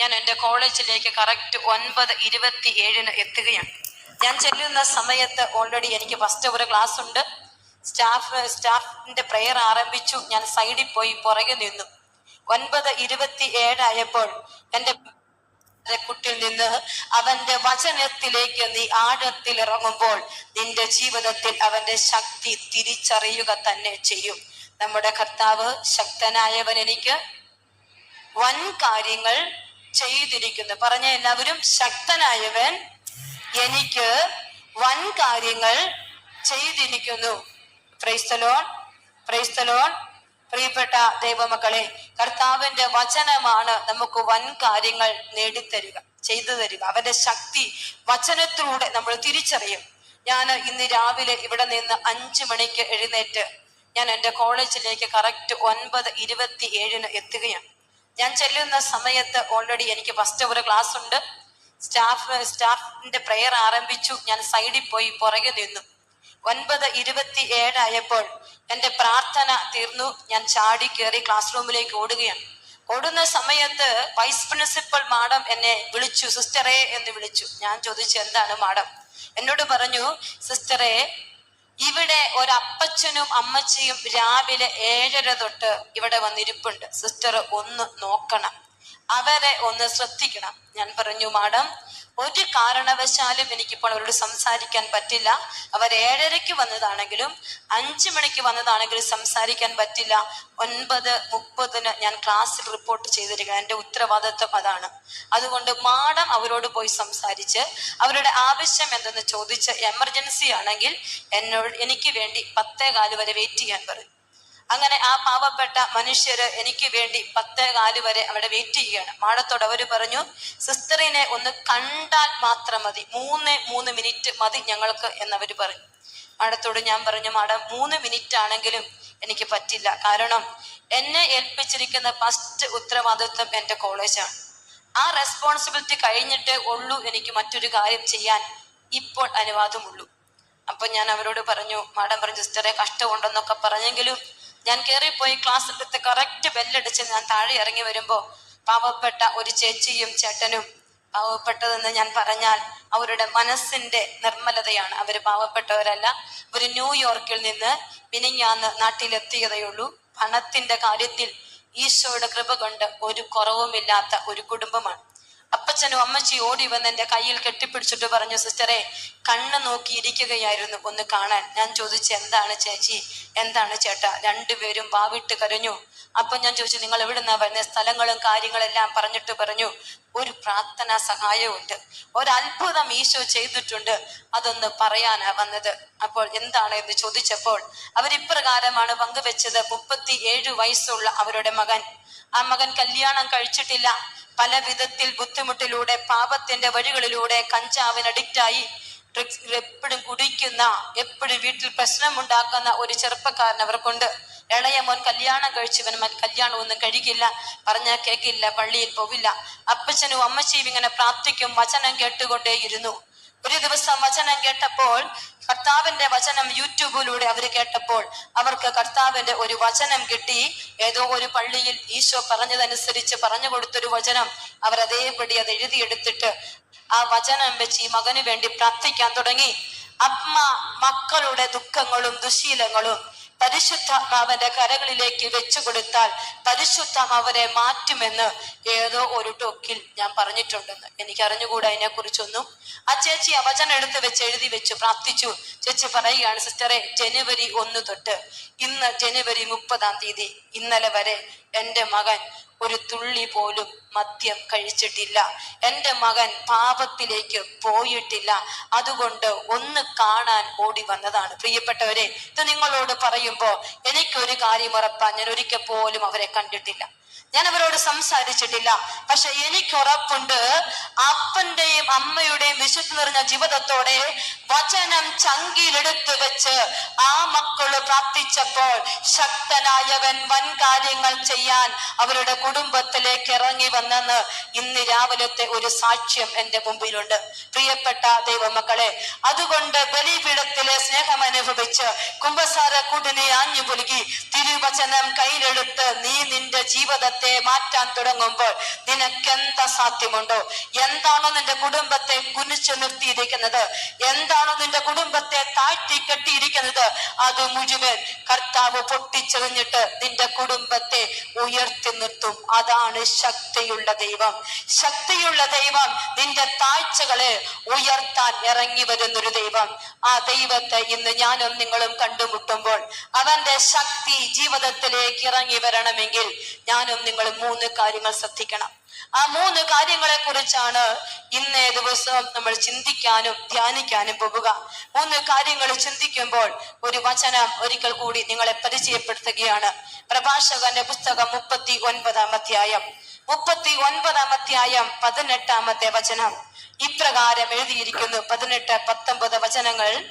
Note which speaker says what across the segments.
Speaker 1: ഞാൻ എന്റെ കോളേജിലേക്ക് കറക്റ്റ് ഒൻപത് ഇരുപത്തി ഏഴിന് എത്തുകയാണ്. ഞാൻ ചെല്ലുന്ന സമയത്ത് ഓൾറെഡി എനിക്ക് ഫസ്റ്റ് ഒരു ക്ലാസ് ഉണ്ട്. സ്റ്റാഫ് സ്റ്റാഫിന്റെ പ്രെയർ ആരംഭിച്ചു. ഞാൻ സൈഡിൽ പോയി പുറകെ നിന്നു. ഒൻപത് ഇരുപത്തി ഏഴായപ്പോൾ എന്റെ കുട്ടിൽ നിന്ന് അവന്റെ വചനത്തിലേക്ക് നീ ആഴത്തിൽ ഇറങ്ങുമ്പോൾ നിന്റെ ജീവിതത്തിൽ അവന്റെ ശക്തി തിരിച്ചറിയുക തന്നെ ചെയ്യും. നമ്മുടെ കർത്താവ് ശക്തനായവൻ എനിക്ക് വൻ കാര്യങ്ങൾ ചെയ്തിരിക്കുന്നു. പറഞ്ഞ എല്ലാവരും ശക്തനായവൻ എനിക്ക് വൻ കാര്യങ്ങൾ ചെയ്തിരിക്കുന്നു. ക്രൈസ്തലോൺ ക്രൈസ്തലോൺ പ്രിയപ്പെട്ട ദൈവമക്കളെ കർത്താവിന്റെ വചനമാണ് നമുക്ക് വൻ കാര്യങ്ങൾ നേടിത്തരിക ചെയ്തു തരിക. അവന്റെ ശക്തി വചനത്തിലൂടെ നമ്മൾ തിരിച്ചറിയും. ഞാൻ ഇന്ന് രാവിലെ ഇവിടെ നിന്ന് അഞ്ചു മണിക്ക് എഴുന്നേറ്റ് ഞാൻ എന്റെ കോളേജിലേക്ക് കറക്റ്റ് ഒൻപത് ഇരുപത്തി ഏഴിന് എത്തുകയാണ്. ഞാൻ ചെല്ലുന്ന സമയത്ത് ഓൾറെഡി എനിക്ക് ഫസ്റ്റ് ഒരു ക്ലാസ് ഉണ്ട്. സ്റ്റാഫ് സ്റ്റാഫിന്റെ പ്രെയർ ആരംഭിച്ചു. ഞാൻ സൈഡിൽ പോയി പുറകെ നിന്നു. ഒൻപത് ഇരുപത്തി ഏഴായപ്പോൾ എന്റെ പ്രാർത്ഥന തീർന്നു. ഞാൻ ചാടി കയറി ക്ലാസ് റൂമിലേക്ക് ഓടുകയാണ്. ഓടുന്ന സമയത്ത് വൈസ് പ്രിൻസിപ്പൽ മാഡം എന്നെ വിളിച്ചു. സിസ്റ്ററെ എന്ന് വിളിച്ചു. ഞാൻ ചോദിച്ചു എന്താണ് മാഡം എന്നോട് പറഞ്ഞു സിസ്റ്ററെ ഇവിടെ ഒരു അപ്പച്ചനും അമ്മച്ചിയും രാവിലെ ഏഴര തൊട്ട് ഇവിടെ വന്നിരിപ്പുണ്ട്. സിസ്റ്റർ ഒന്ന് നോക്കണം. അവരെ ഒന്ന് ശ്രദ്ധിക്കണം. ഞാൻ പറഞ്ഞു മാഡം ഒരു കാരണവശാലും എനിക്കിപ്പോൾ അവരോട് സംസാരിക്കാൻ പറ്റില്ല. അവർ ഏഴരയ്ക്ക് വന്നതാണെങ്കിലും അഞ്ചു മണിക്ക് വന്നതാണെങ്കിലും സംസാരിക്കാൻ പറ്റില്ല. ഒൻപത് മുപ്പതിന് ഞാൻ ക്ലാസ്സിൽ റിപ്പോർട്ട് ചെയ്തിരിക്കണം. എന്റെ ഉത്തരവാദിത്വം അതാണ്. അതുകൊണ്ട് മാഡം അവരോട് പോയി സംസാരിച്ച് അവരുടെ ആവശ്യം എന്തെന്ന് ചോദിച്ച് എമർജൻസി ആണെങ്കിൽ എന്നോട് എനിക്ക് വേണ്ടി പത്തേ കാൽ വരെ വെയിറ്റ് ചെയ്യാൻ പറയും. അങ്ങനെ ആ പാവപ്പെട്ട മനുഷ്യര് എനിക്ക് വേണ്ടി പത്തേ കാൽ വരെ അവിടെ വെയിറ്റ് ചെയ്യുകയാണ്. മാടത്തോട് അവർ പറഞ്ഞു സിസ്റ്ററിനെ ഒന്ന് കണ്ടാൽ മാത്രം മതി. മൂന്ന് മൂന്ന് മിനിറ്റ് മതി ഞങ്ങൾക്ക് എന്നവര് പറഞ്ഞു. മാടത്തോട് ഞാൻ പറഞ്ഞു മാഡം മൂന്ന് മിനിറ്റ് ആണെങ്കിലും എനിക്ക് പറ്റില്ല. കാരണം എന്നെ ഏൽപ്പിച്ചിരിക്കുന്ന ഫസ്റ്റ് ഉത്തരവാദിത്വം എന്റെ കോളേജാണ് ആ റെസ്പോൺസിബിലിറ്റി കഴിഞ്ഞിട്ട് ഉള്ളൂ എനിക്ക് മറ്റൊരു കാര്യം ചെയ്യാൻ ഇപ്പോൾ അനുവാദമുള്ളൂ. അപ്പൊ ഞാൻ അവരോട് പറഞ്ഞു മാഡം പറഞ്ഞു സിസ്റ്ററെ കഷ്ടമുണ്ടെന്നൊക്കെ പറഞ്ഞെങ്കിലും ഞാൻ കയറിപ്പോയി ക്ലാസ് എടുത്ത് കറക്റ്റ് ബെല്ലടിച്ച് ഞാൻ താഴെ ഇറങ്ങി വരുമ്പോൾ പാവപ്പെട്ട ഒരു ചേച്ചിയും ചേട്ടനും പാവപ്പെട്ടതെന്ന് ഞാൻ പറഞ്ഞാൽ അവരുടെ മനസ്സിന്റെ നിർമ്മലതയാണ്. അവർ പാവപ്പെട്ടവരല്ല. ഒരു ന്യൂയോർക്കിൽ നിന്ന് മിനിഞ്ഞാന്ന് നാട്ടിലെത്തിയതേയുള്ളൂ. പണത്തിന്റെ കാര്യത്തിൽ ഈശോയുടെ കൃപ കൊണ്ട് ഒരു കുറവുമില്ലാത്ത ഒരു കുടുംബമാണ്. അപ്പച്ചനും അമ്മച്ചി ഓടി വന്ന് എന്റെ കയ്യിൽ കെട്ടിപ്പിടിച്ചിട്ട് പറഞ്ഞു സിസ്റ്ററെ കണ്ണ് നോക്കി ഇരിക്കുകയായിരുന്നു. ഒന്ന് കാണാൻ. ഞാൻ ചോദിച്ചു എന്താണ് ചേച്ചി? എന്താണ് ചേട്ടാ? രണ്ടുപേരും വാവിട്ട് കരഞ്ഞു. അപ്പൊ ഞാൻ ചോദിച്ചു നിങ്ങൾ എവിടുന്നാ വരുന്ന? സ്ഥലങ്ങളും കാര്യങ്ങളെല്ലാം പറഞ്ഞിട്ട് പറഞ്ഞു. ഒരു പ്രാർത്ഥന സഹായമുണ്ട് ഒരത്ഭുതം ഈശോ ചെയ്തിട്ടുണ്ട്. അതൊന്ന് പറയാനാ വന്നത്. അപ്പോൾ എന്താണ് എന്ന് ചോദിച്ചപ്പോൾ അവരിപ്രകാരമാണ് പങ്കുവെച്ചത്. മുപ്പത്തി ഏഴ് വയസ്സുള്ള അവരുടെ മകൻ. ആ മകൻ കല്യാണം കഴിച്ചിട്ടില്ല. പല വിധത്തിൽ ബുദ്ധിമുട്ടിലൂടെ പാപത്തിന്റെ വഴികളിലൂടെ കഞ്ചാവിന് അഡിക്റ്റായി എപ്പോഴും കുടിക്കുന്ന എപ്പോഴും വീട്ടിൽ പ്രശ്നമുണ്ടാക്കുന്ന ഒരു ചെറുപ്പക്കാരൻ അവർക്കുണ്ട്. ഇളയ മോൻ കല്യാണം കഴിച്ചവൻ മൻ കല്യാണം ഒന്നും കഴിക്കില്ല. പറഞ്ഞാൽ കേൾക്കില്ല പള്ളിയിൽ പോവില്ല. അപ്പച്ചനും അമ്മച്ചിയും ഇങ്ങനെ പ്രാർത്ഥിക്കും വചനം കേട്ടുകൊണ്ടേയിരുന്നു. ഒരു ദിവസം വചനം കേട്ടപ്പോൾ കർത്താവിന്റെ വചനം യൂട്യൂബിലൂടെ അവർ കേട്ടപ്പോൾ അവർക്ക് കർത്താവിന്റെ ഒരു വചനം കിട്ടി. ഏതോ ഒരു പള്ളിയിൽ ഈശോ പറഞ്ഞതനുസരിച്ച് പറഞ്ഞു കൊടുത്തൊരു വചനം അവർ അതേപടി അത് എഴുതിയെടുത്തിട്ട് ആ വചനം വെച്ച് ഈ മകന് വേണ്ടി പ്രാർത്ഥിക്കാൻ തുടങ്ങി. അമ്മ മക്കളുടെ ദുഃഖങ്ങളും ദുശീലങ്ങളും പരിശുദ്ധാത്മാവന്റെ കരകളിലേക്ക് വെച്ചു കൊടുത്താൽ പരിശുദ്ധം അവരെ മാറ്റുമെന്ന് ഏതോ ഒരു ടോക്കിൽ ഞാൻ പറഞ്ഞിട്ടുണ്ടെന്ന്. എനിക്ക് അറിഞ്ഞുകൂടാ അതിനെ കുറിച്ചൊന്നും ആ ചേച്ചി ആ വചനം എടുത്ത് വെച്ച് എഴുതി വെച്ച് പ്രാർത്ഥിച്ചു. ചേച്ചി പറയുകയാണ് സിസ്റ്ററെ ജനുവരി ഒന്ന് തൊട്ട് ഇന്ന് ജനുവരി മുപ്പതാം തീയതി ഇന്നലെ വരെ എന്റെ മകൻ ഒരു തുള്ളി പോലും മദ്യം കഴിച്ചിട്ടില്ല. എന്റെ മകൻ പാപത്തിലേക്ക് പോയിട്ടില്ല. അതുകൊണ്ട് ഒന്ന് കാണാൻ ഓടി വന്നതാണ്. പ്രിയപ്പെട്ടവരെ ഇത് നിങ്ങളോട് പറയുമ്പോൾ എനിക്കൊരു കാര്യം ഉറപ്പാ ഞാൻ ഒരിക്കൽ പോലും അവരെ കണ്ടിട്ടില്ല. ഞാൻ അവരോട് സംസാരിച്ചിട്ടില്ല. പക്ഷെ എനിക്ക് ഉറപ്പുണ്ട്. അപ്പന്റെയും അമ്മയുടെയും വിശുദ്ധ നിറഞ്ഞ ജീവിതത്തോടെ വചനം ചങ്കിയിലെടുത്ത് വെച്ച് ആ മക്കൾ പ്രാർത്ഥിച്ചപ്പോൾ ശക്തനായവൻ വൻ കാര്യങ്ങൾ ചെയ്യാൻ അവരുടെ കുടുംബത്തിലേക്ക് ഇറങ്ങി വന്നെന്ന് ഇന്ന് രാവിലത്തെ ഒരു സാക്ഷ്യം എന്റെ മുമ്പിലുണ്ട്. പ്രിയപ്പെട്ട ദൈവമക്കളെ അതുകൊണ്ട് ബലിപീഠത്തിലെ സ്നേഹം അനുഭവിച്ച് കുംഭസാര കൂടിനെ ആഞ്ഞു പുലുകി തിരുവചനം കയ്യിലെടുത്ത് നീ നിന്റെ ജീവിതത്തെ മാറ്റാൻ തുടങ്ങുമ്പോൾ നിനക്കെന്താ സാധ്യമുണ്ടോ? എന്താണോ നിന്റെ കുടുംബത്തെ കുനിച്ചു നിർത്തിയിരിക്കുന്നത്? എന്താണോ നിന്റെ കുടുംബത്തെ താഴ്ത്തി കെട്ടിയിരിക്കുന്നത്? അത് മുഴുവൻ കർത്താവ് പൊട്ടിച്ചെറിഞ്ഞിട്ട് നിന്റെ കുടുംബത്തെ ഉയർത്തി നിർത്തും. അതാണ് ശക്തിയുള്ള ദൈവം. ശക്തിയുള്ള ദൈവം നിന്റെ താഴ്ചകളെ ഉയർത്താൻ ഇറങ്ങി വരുന്നൊരു ദൈവം. ആ ദൈവത്തെ ഇന്ന് ഞാനും നിങ്ങളും കണ്ടുമുട്ടുമ്പോൾ അവന്റെ ശക്തി ജീവിതത്തിലേക്ക് ഇറങ്ങി വരണമെങ്കിൽ ഞാനും നിങ്ങളും മൂന്ന് കാര്യങ്ങൾ ശ്രദ്ധിക്കണം. ആ മൂന്ന് കാര്യങ്ങളെ കുറിച്ചാണ് ഇന്നേ ദിവസം നമ്മൾ ചിന്തിക്കാനും ധ്യാനിക്കാനും പോവുക മൂന്ന് കാര്യങ്ങൾ ചിന്തിക്കുമ്പോൾ ഒരു വചനം ഒരിക്കൽ കൂടി നിങ്ങളെ പരിചയപ്പെടുത്തുകയാണ്. പ്രഭാഷകന്റെ പുസ്തകം മുപ്പത്തി ഒൻപതാം അധ്യായം. മുപ്പത്തി ഒൻപതാം അധ്യായം പതിനെട്ടാമത്തെ വചനം. ഇപ്രകാരം എഴുതിയിരിക്കുന്നു. പതിനെട്ട് പത്തൊമ്പത് വചനങ്ങൾ.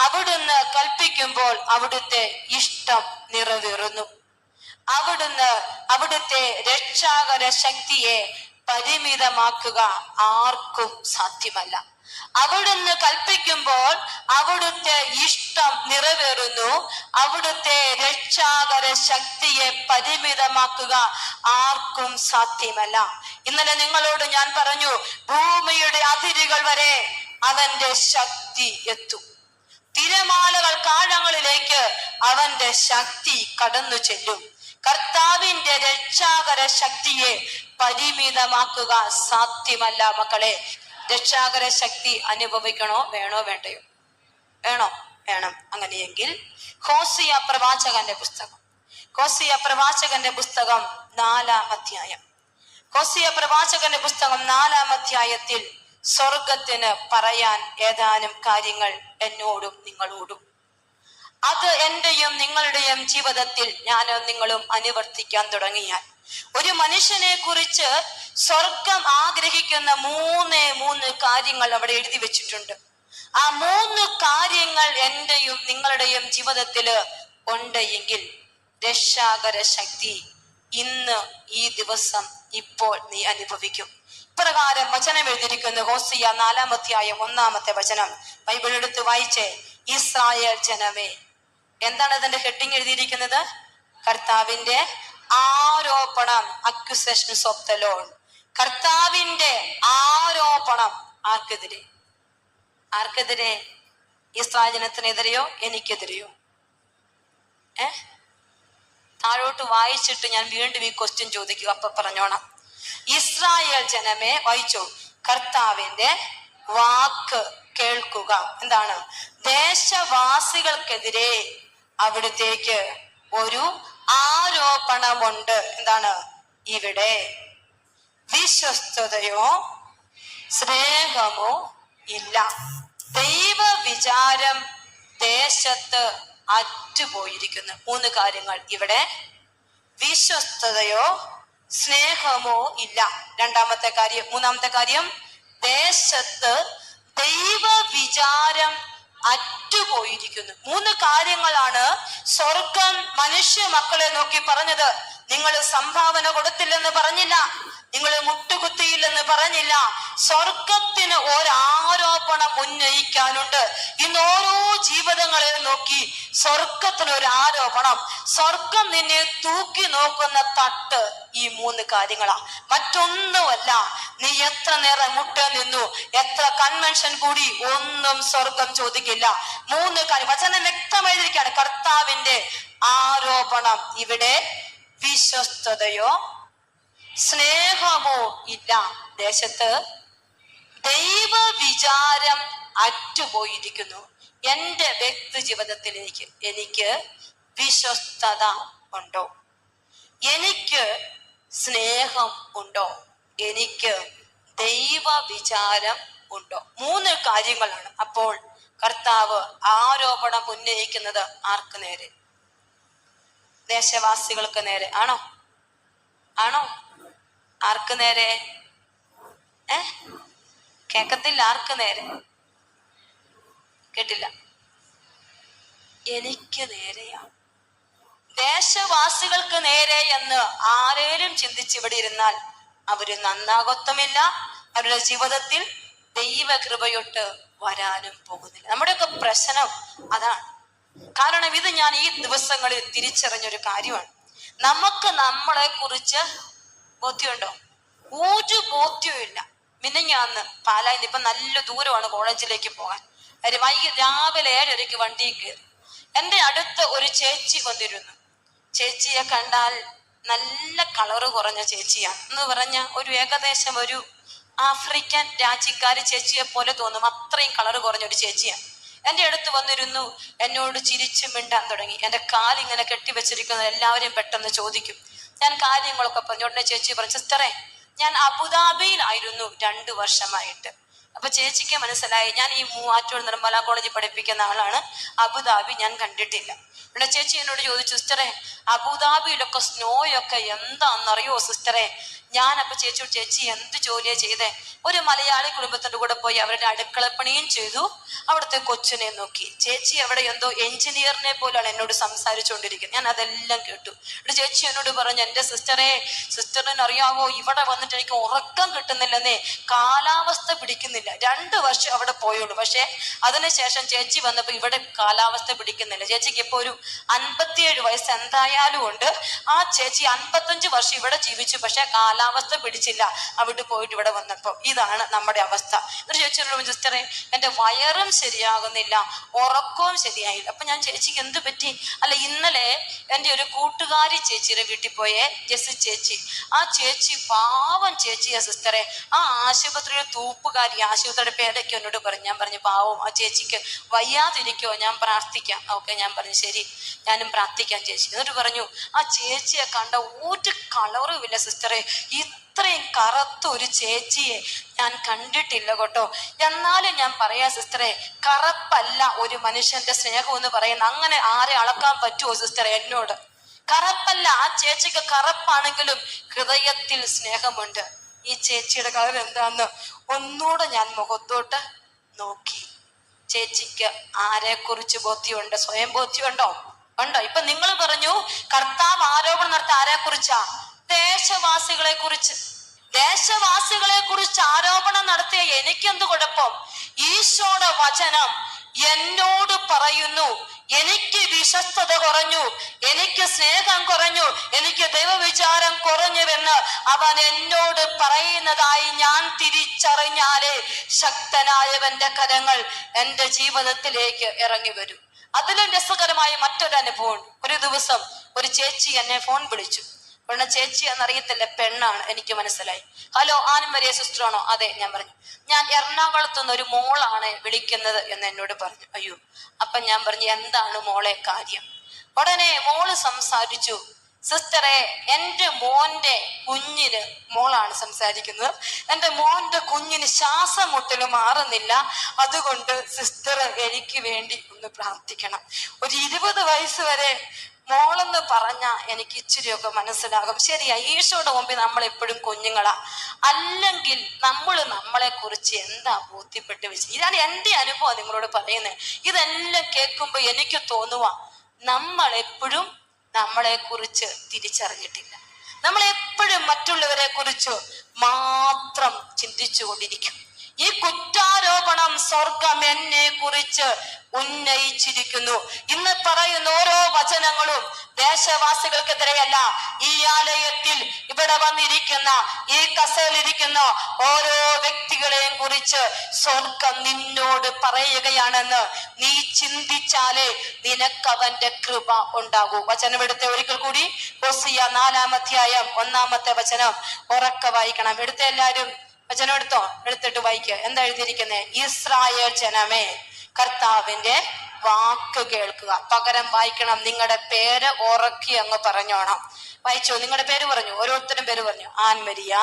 Speaker 1: അവിടുന്ന് കൽപ്പിക്കുമ്പോൾ അവിടുത്തെ ഇഷ്ടം നിറവേറുന്നു. അവിടുന്ന് അവിടുത്തെ രക്ഷാകര ശക്തിയെ പരിമിതമാക്കുക ആർക്കും സാധ്യമല്ല. അവിടുന്ന് കൽപ്പിക്കുമ്പോൾ അവിടുത്തെ ഇഷ്ടം നിറവേറുന്നു. അവിടുത്തെ രക്ഷാകര ശക്തിയെ പരിമിതമാക്കുക ആർക്കും സാധ്യമല്ല. ഇന്നലെ നിങ്ങളോട് ഞാൻ പറഞ്ഞു ഭൂമിയുടെ അതിരുകൾ വരെ അവന്റെ ശക്തി എത്തും. തിരമാലകൾ കാഴങ്ങളിലേക്ക് അവന്റെ ശക്തി കടന്നു ചെല്ലും കർത്താവിന്റെ രക്ഷാകര ശക്തിയെ പരിമിതമാക്കുക സാധ്യമല്ല മക്കളെ. രക്ഷാകര ശക്തി അനുഭവിക്കണോ വേണോ വേണ്ടയോ? വേണോ? വേണം. അങ്ങനെയെങ്കിൽ ഹോസിയ പ്രവാചകന്റെ പുസ്തകം. ഹോസിയ പ്രവാചകന്റെ പുസ്തകം നാലാം അധ്യായം. ഹോസിയ പ്രവാചകന്റെ പുസ്തകം നാലാം അധ്യായത്തിൽ സ്വർഗത്തിന് പറയാൻ ഏതാനും കാര്യങ്ങൾ എന്നോടും നിങ്ങളോടും. അത് എന്റെയും നിങ്ങളുടെയും ജീവിതത്തിൽ ഞാൻ നിങ്ങളും അനുവർത്തിക്കാൻ തുടങ്ങിയാൽ. ഒരു മനുഷ്യനെ കുറിച്ച് സ്വർഗം ആഗ്രഹിക്കുന്ന മൂന്ന് മൂന്ന് കാര്യങ്ങൾ അവിടെ എഴുതി വെച്ചിട്ടുണ്ട്. ആ മൂന്ന് കാര്യങ്ങൾ എന്റെയും നിങ്ങളുടെയും ജീവിതത്തിൽ ഉണ്ട് എങ്കിൽ രക്ഷാകര ശക്തി ഇന്ന് ഈ ദിവസം ഇപ്പോൾ നീ അനുഭവിക്കും. ഇപ്രകാരം വചനം എഴുതിയിരിക്കുന്നു. ഹോസിയ നാലാമധ്യായം ഒന്നാമത്തെ വചനം. ബൈബിൾ എടുത്ത് വായിച്ചേ. ഇസ്രായേൽ ജനമേ എന്താണ് അതിന്റെ ഹെഡിങ് എഴുതിയിരിക്കുന്നത്? കർത്താവിന്റെ ആരോപണം അക്യുസേഷൻസ് ഓഫ് ദ ലോൺ കർത്താവിന്റെ ആരോപണം ആർക്കെതിരെ? ആർക്കെതിരെ? ഈ ജനത്തിനെതിരെയോ എനിക്കെതിരെയോ? ഏ? താഴോട്ട് വായിച്ചിട്ട് ഞാൻ വീണ്ടും ഈ ക്വസ്റ്റ്യൻ ചോദിക്കുക അപ്പൊ പറഞ്ഞോണം. ഇസ്രായേൽ ജനമേ വായിച്ചു. കർത്താവിന്റെ വാക്ക് കേൾക്കുക. എന്താണ്? ദേശവാസികൾക്കെതിരെ അവിടത്തേക്ക് ഒരു ആരോപണമുണ്ട്. എന്താണ്? ഇവിടെ വിശ്വസ്തതയോ സ്നേഹമോ ഇല്ല. ദൈവ വിചാരം ദേശത്ത് അറ്റുപോയിരിക്കുന്നു. മൂന്ന് കാര്യങ്ങൾ. ഇവിടെ വിശ്വസ്തതയോ സ്നേഹമോ ഇല്ല. രണ്ടാമത്തെ കാര്യം മൂന്നാമത്തെ കാര്യം ദേശത്ത് ദൈവ വിചാരം അറ്റുപോയിരിക്കുന്നു. മൂന്ന് കാര്യങ്ങളാണ് സ്വർഗം മനുഷ്യ മക്കളെ നോക്കി പറഞ്ഞത്. നിങ്ങൾ സംഭാവന കൊടുത്തില്ലെന്ന് പറഞ്ഞില്ല. നിങ്ങൾ മുട്ടുകുത്തിയില്ലെന്ന് പറഞ്ഞില്ല. സ്വർഗത്തിന് ഒരാരോപണം ഉന്നയിക്കാനുണ്ട്. ഇന്ന് ഓരോ ജീവിതങ്ങളെ നോക്കി സ്വർഗത്തിന് ഒരു ആരോപണം സ്വർഗം നിന്നെ തൂക്കി നോക്കുന്ന തട്ട് ഈ മൂന്ന് കാര്യങ്ങളാ. മറ്റൊന്നുമല്ല നീ എത്ര നേരം മുട്ട നിന്നു എത്ര കൺവെൻഷൻ കൂടി ഒന്നും സ്വർഗം ചോദിക്കില്ല. മൂന്ന് കാര്യം. വചനം വ്യക്തമായിരിക്കാണ് കർത്താവിന്റെ ആരോപണം ഇവിടെ വിശ്വസ്തതയോ സ്നേഹമോ ഇല്ല ദേശത്ത് ദൈവ വിചാരം അറ്റുപോയിരിക്കുന്നു. എന്റെ വ്യക്തി ജീവിതത്തിലേക്ക് എനിക്ക് വിശ്വസ്തത ഉണ്ടോ? എനിക്ക് സ്നേഹം ഉണ്ടോ? എനിക്ക് ദൈവ വിചാരം ഉണ്ടോ? മൂന്ന് കാര്യങ്ങളാണ്. അപ്പോൾ കർത്താവ് ആരോപണം ഉന്നയിക്കുന്നത് ആർക്ക് നേരെ? ദേശവാസികൾക്ക് നേരെ. ആണോ? ആണോ? ആർക്ക് നേരെ? ഏ? കേക്കത്തില്ല ആർക്ക് നേരെ? കേട്ടില്ല. എനിക്ക് നേരെയാ. ദേശവാസികൾക്ക് നേരെ എന്ന് ആരേലും ചിന്തിച്ച് ഇവിടെ ഇരുന്നാൽ അവർ നന്നാകത്വമില്ല അവരുടെ ജീവിതത്തിൽ ദൈവകൃപയൊട്ട് വരാനും പോകുന്നില്ല. നമ്മുടെയൊക്കെ പ്രശ്നം അതാണ്. കാരണം ഇത് ഞാൻ ഈ ദിവസങ്ങളിൽ തിരിച്ചറിഞ്ഞൊരു കാര്യമാണ്. നമുക്ക് നമ്മളെ കുറിച്ച് ബോധ്യമുണ്ടോ? ഒരു ബോധ്യമില്ല മിനിഞ്ഞാന്ന് പാലായിൽ ഇപ്പൊ നല്ല ദൂരമാണ് കോളേജിലേക്ക് പോകാൻ. ഒരു വൈകി രാവിലെ ഏഴരയ്ക്ക് വണ്ടിയിൽ കയറി. എന്റെ അടുത്ത് ഒരു ചേച്ചി വന്നിരുന്നു. ചേച്ചിയെ കണ്ടാൽ നല്ല കളറ് കുറഞ്ഞ ചേച്ചിയാണ്. എന്ന് പറഞ്ഞ ഒരു ഏകദേശം ഒരു ആഫ്രിക്കൻ രാജ്യക്കാരി ചേച്ചിയെ പോലെ തോന്നും. അത്രയും കളറ് കുറഞ്ഞ ഒരു ചേച്ചിയാണ്. എന്റെ അടുത്ത് വന്നിരുന്നു എന്നോട് ചിരിച്ചു മിണ്ടാൻ തുടങ്ങി. എന്റെ കാലിങ്ങനെ കെട്ടിവെച്ചിരിക്കുന്നത് എല്ലാവരെയും പെട്ടെന്ന് ചോദിക്കും. ഞാൻ കാര്യങ്ങളൊക്കെ പറഞ്ഞു. ഉടനെ ചേച്ചി പറഞ്ഞു സിസ്റ്ററെ ഞാൻ അബുദാബിയിലായിരുന്നു രണ്ടു വർഷമായിട്ട്. അപ്പൊ ചേച്ചിക്ക് മനസ്സിലായി ഞാൻ ഈ മൂവാറ്റൂർ നിർമ്മല കോളേജിൽ പഠിപ്പിക്കുന്ന ആളാണ്. അബുദാബി ഞാൻ കണ്ടിട്ടില്ല. ഇവിടെ ചേച്ചി എന്നോട് ചോദിച്ചു സിസ്റ്ററെ അബുദാബിയിലൊക്കെ സ്നോയൊക്കെ എന്താണെന്നറിയോ സിസ്റ്ററെ? ഞാൻ അപ്പൊ ചേച്ചിയോട് ചേച്ചി എന്ത് ജോലിയാ ചെയ്തേ? ഒരു മലയാളി കുടുംബത്തിന്റെ കൂടെ പോയി അവരുടെ അടുക്കളപ്പണിയും ചെയ്തു. അവിടുത്തെ കൊച്ചിനെ നോക്കി. ചേച്ചി അവിടെ എന്തോ എഞ്ചിനീയറിനെ പോലാണ് എന്നോട് സംസാരിച്ചുകൊണ്ടിരിക്കുന്നത്. ഞാൻ അതെല്ലാം കേട്ടു. ഇവിടെ ചേച്ചി എന്നോട് പറഞ്ഞു എന്റെ സിസ്റ്ററെ സിസ്റ്ററിന് അറിയാവോ ഇവിടെ വന്നിട്ട് എനിക്ക് ഉറക്കം കിട്ടുന്നില്ലെന്നേ. കാലാവസ്ഥ പിടിക്കുന്നില്ല. രണ്ട് വർഷം അവിടെ പോയുള്ളൂ. പക്ഷേ അതിനുശേഷം ചേച്ചി വന്നപ്പോൾ ഇവിടെ കാലാവസ്ഥ പിടിക്കുന്നില്ല. ചേച്ചിക്ക് ഇപ്പോൾ ഒരു അൻപത്തിയേഴ് വയസ്സ് എന്തായാലും ഉണ്ട്. ആ ചേച്ചി അൻപത്തഞ്ച് വർഷം ഇവിടെ ജീവിച്ചു. പക്ഷേ കാലാവസ്ഥ പിടിച്ചില്ല. അവിടെ പോയിട്ട് ഇവിടെ വന്നപ്പോൾ ഇതാണ് നമ്മുടെ അവസ്ഥ. ഒരു പറഞ്ഞു, സിസ്റ്ററെ എന്റെ വയറും ശരിയാകുന്നില്ല. ഉറക്കവും ശരിയായില്ല. അപ്പൊ ഞാൻ ചേച്ചിക്ക് എന്ത് പറ്റി? അല്ല ഇന്നലെ എന്റെ ഒരു കൂട്ടുകാരി ചേച്ചിയുടെ വീട്ടിൽ പോയേ ജസ് ചേച്ചി. ആ ചേച്ചി പാവം ചേച്ചിയാ സിസ്റ്ററെ. ആ ആശുപത്രിയുടെ തൂപ്പുകാരി ആശുപത്രിയുടെ പേരൊക്കെ എന്നോട് പറഞ്ഞു. ഞാൻ പറഞ്ഞു പാവം ആ ചേച്ചിക്ക് വയ്യാതിരിക്കോ ഞാൻ പ്രാർത്ഥിക്കാം. ഓക്കെ ഞാൻ പറഞ്ഞു. ശരി ഞാനും പ്രാർത്ഥിക്കാം ചേച്ചി. എന്നിട്ട് പറഞ്ഞു ആ ചേച്ചിയെ കണ്ട ഒരു കളറും ഇല്ല സിസ്റ്ററെ. ഇത്രയും കറുത്ത ഒരു ചേച്ചിയെ ഞാൻ കണ്ടിട്ടില്ല കേട്ടോ. എന്നാലും ഞാൻ പറയാ സിസ്റ്ററെ കറപ്പല്ല ഒരു മനുഷ്യന്റെ സ്നേഹം എന്ന് പറയുന്ന അങ്ങനെ ആരെ അളക്കാൻ പറ്റുമോ സിസ്റ്ററെ എന്നോട്? കറപ്പല്ല ആ ചേച്ചിക്ക് കറപ്പാണെങ്കിലും ഹൃദയത്തിൽ സ്നേഹമുണ്ട്. ഈ ചേച്ചിയുടെ കളർ എന്താന്ന് ഒന്നുകൂടെ ഞാൻ മുഖത്തോട്ട് നോക്കി. ചേച്ചിക്ക് ആരെ കുറിച്ച് ബോധ്യമുണ്ട്? സ്വയം ബോധ്യമുണ്ടോ? ഉണ്ടോ? ഇപ്പൊ നിങ്ങൾ പറഞ്ഞു കർത്താവ് ആരോപണം നടത്ത ആരെ കുറിച്ചാ ദേശവാസികളെ കുറിച്ച്. ദേശവാസികളെ കുറിച്ച് ആരോപണം നടത്തിയ എനിക്കെന്ത് കുഴപ്പം? ഈശോയുടെ വചനം എന്നോട് പറയുന്നു. എനിക്ക് വിശ്വസ്തത കുറഞ്ഞു. എനിക്ക് സ്നേഹം കുറഞ്ഞു. എനിക്ക് ദൈവവിചാരം കുറഞ്ഞുവെന്ന് അവൻ എന്നോട് പറയുന്നതായി ഞാൻ തിരിച്ചറിഞ്ഞാലേ ശക്തനായവന്റെ കരങ്ങൾ എന്റെ ജീവിതത്തിലേക്ക് ഇറങ്ങി വരും അതിലും രസകരമായ മറ്റൊരു അനുഭവം ഒരു ദിവസം ഒരു ചേച്ചി എന്നെ ഫോൺ വിളിച്ചു. ഉടനെ ചേച്ചി എന്നറിയത്തില്ല പെണ്ണാണ്. എനിക്ക് മനസ്സിലായി. ഹലോ ആനും വരിയ സിസ്റ്ററാണോ? അതെ ഞാൻ പറഞ്ഞു. ഞാൻ എറണാകുളത്ത് നിന്ന് ഒരു മോളാണ് വിളിക്കുന്നത് എന്ന് എന്നോട് പറഞ്ഞു. അയ്യോ അപ്പൊ ഞാൻ പറഞ്ഞു എന്താണ് മോളെ കാര്യം? ഉടനെ മോൾ സംസാരിച്ചു. സിസ്റ്ററെ എന്റെ മോന്റെ കുഞ്ഞിന് മോളാണ് സംസാരിക്കുന്നത് എന്റെ മോന്റെ കുഞ്ഞിന് ശ്വാസമുട്ടൽ മാറുന്നില്ല. അതുകൊണ്ട് സിസ്റ്റർ എനിക്ക് വേണ്ടി ഒന്ന് പ്രാർത്ഥിക്കണം. ഒരു ഇരുപത് വയസ്സ് വരെ മോളെന്ന് പറഞ്ഞ എനിക്ക് ഇച്ചിരിയൊക്കെ മനസ്സിലാകും. ശരിയാ ഈശോയുടെ മുമ്പിൽ നമ്മൾ എപ്പോഴും കുഞ്ഞുങ്ങളാ. അല്ലെങ്കിൽ നമ്മൾ നമ്മളെ കുറിച്ച് എന്താ ബോധ്യപ്പെട്ട് വെച്ച് ഇതാണ് എന്റെ അനുഭവം നിങ്ങളോട് പറയുന്നത് ഇതെല്ലാം കേൾക്കുമ്പോൾ എനിക്ക് തോന്നുക നമ്മൾ എപ്പോഴും നമ്മളെ കുറിച്ച് തിരിച്ചറിഞ്ഞിട്ടില്ല. നമ്മൾ എപ്പോഴും മറ്റുള്ളവരെ കുറിച്ച് മാത്രം ചിന്തിച്ചു കൊണ്ടിരിക്കും ഈ കുറ്റാരോപണം സ്വർഗം എന്നെ കുറിച്ച് ഉന്നയിച്ചിരിക്കുന്നു. ഇന്ന് പറയുന്ന ഓരോ വചനങ്ങളും ദേശവാസികൾക്കെതിരെയല്ല ഈ ആലയത്തിൽ ഇവിടെ വന്നിരിക്കുന്ന ഈ കസയിലിരിക്കുന്ന ഓരോ വ്യക്തികളെയും കുറിച്ച് സ്വർഗം നിന്നോട് പറയുകയാണെന്ന് നീ ചിന്തിച്ചാലേ നിനക്ക് അവന്റെ കൃപ ഉണ്ടാകൂ. വചനം എടുത്ത ഒരിക്കൽ കൂടി ഹോസിയ നാലാമധ്യായം ഒന്നാമത്തെ വചനം ഉറക്ക വായിക്കണം. എടുത്ത എല്ലാരും വചനം എടുത്തോ? എടുത്തിട്ട് വായിക്കുക എന്താ എഴുതിയിരിക്കുന്നത് ഇസ്രായേൽ ജനമേ കർത്താവിന്റെ വാക്ക് കേൾക്കുക. പകരം വായിക്കണം. നിങ്ങളുടെ പേര് ഉറക്കി അങ്ങ് പറഞ്ഞോണം. വായിച്ചോ? നിങ്ങളുടെ പേര് പറഞ്ഞു. ഓരോരുത്തരും പേര് പറഞ്ഞു. ആൻമരിയ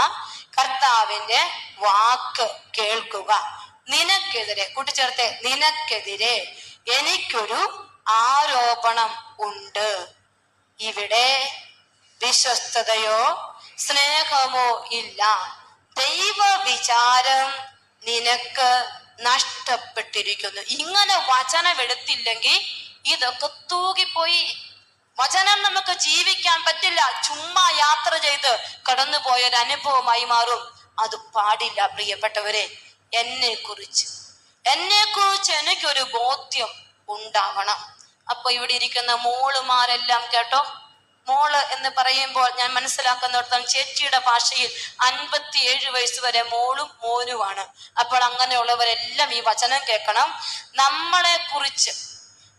Speaker 1: കർത്താവിന്റെ വാക്ക് കേൾക്കുക. നിനക്കെതിരെ കൂട്ടിച്ചേർത്തെ നിനക്കെതിരെ എനിക്കൊരു ആരോപണം ഉണ്ട്. ഇവിടെ വിശ്വസ്തതയോ സ്നേഹമോ ഇല്ല. ദൈവ വിചാരം നിനക്ക് നഷ്ടപ്പെട്ടിരിക്കുന്നു. ഇങ്ങനെ വചനം എടുത്തില്ലെങ്കിൽ ഇതൊക്കെ തൂകിപ്പോയി. വചനം നമുക്ക് ജീവിക്കാൻ പറ്റില്ല. ചുമ്മാ യാത്ര ചെയ്ത് കടന്നുപോയ ഒരു അനുഭവമായി മാറും. അത് പാടില്ല പ്രിയപ്പെട്ടവരെ. എന്നെ കുറിച്ച് എന്നെ കുറിച്ച് എനിക്കൊരു ബോധ്യം ഉണ്ടാവണം. അപ്പൊ ഇവിടെ ഇരിക്കുന്ന മോളുമാരെല്ലാം കേട്ടോ മോൾ എന്ന് പറയുമ്പോൾ ഞാൻ മനസ്സിലാക്കുന്നിടത്തോളം ചേച്ചിയുടെ ഭാഷയിൽ അൻപത്തി ഏഴ് വയസ്സ് വരെ മോളും മോനുമാണ്. അപ്പോൾ അങ്ങനെയുള്ളവരെല്ലാം ഈ വചനം കേൾക്കണം. നമ്മളെ കുറിച്ച്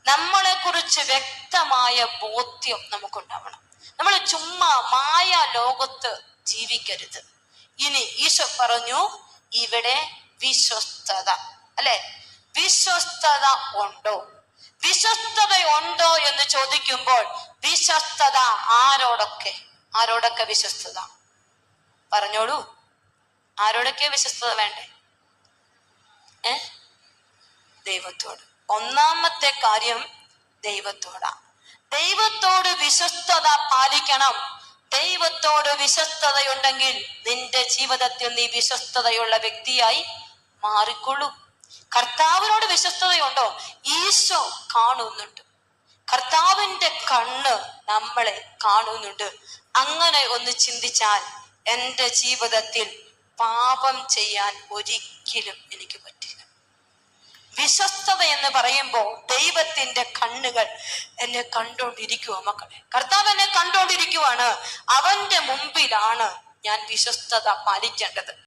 Speaker 1: നമ്മളെ കുറിച്ച് വ്യക്തമായ ബോധ്യം നമുക്കുണ്ടാവണം. നമ്മൾ ചുമ്മാ മായ ലോകത്ത് ജീവിക്കരുത്. ഇനി ഈശോ പറഞ്ഞു ഇവിടെ വിശ്വസ്തത. അല്ലെ? വിശ്വസ്തത ഉണ്ടോ? വിശ്വസ്തത ഉണ്ടോ എന്ന് ചോദിക്കുമ്പോൾ വിശ്വസ്തത ആരോടൊക്കെ? ആരോടൊക്കെ വിശ്വസ്തത? പറഞ്ഞോളൂ. ആരോടൊക്കെ വിശ്വസ്തത വേണ്ടേ? ഏ? ദൈവത്തോട്. ഒന്നാമത്തെ കാര്യം ദൈവത്തോടാ. ദൈവത്തോട് വിശ്വസ്തത പാലിക്കണം. ദൈവത്തോട് വിശ്വസ്തതയുണ്ടെങ്കിൽ നിന്റെ ജീവിതത്തിൽ നീ വിശ്വസ്തതയുള്ള വ്യക്തിയായി മാറിക്കൊള്ളൂ. കർത്താവിനോട് വിശ്വസ്തതയുണ്ടോ? ഈശോ കാണുന്നുണ്ട്. കർത്താവിന്റെ കണ്ണ് നമ്മളെ കാണുന്നുണ്ട്. അങ്ങനെ ഒന്ന് ചിന്തിച്ചാൽ എന്റെ ജീവിതത്തിൽ പാപം ചെയ്യാൻ ഒരിക്കലും എനിക്ക് പറ്റില്ല. വിശ്വസ്തത എന്ന് പറയുമ്പോൾ ദൈവത്തിന്റെ കണ്ണുകൾ എന്നെ കണ്ടോണ്ടിരിക്കുവോ മക്കളെ. കർത്താവ് എന്നെ കണ്ടോണ്ടിരിക്കുവാണ് അവന്റെ മുമ്പിലാണ് ഞാൻ വിശ്വസ്തത പാലിക്കേണ്ടത്.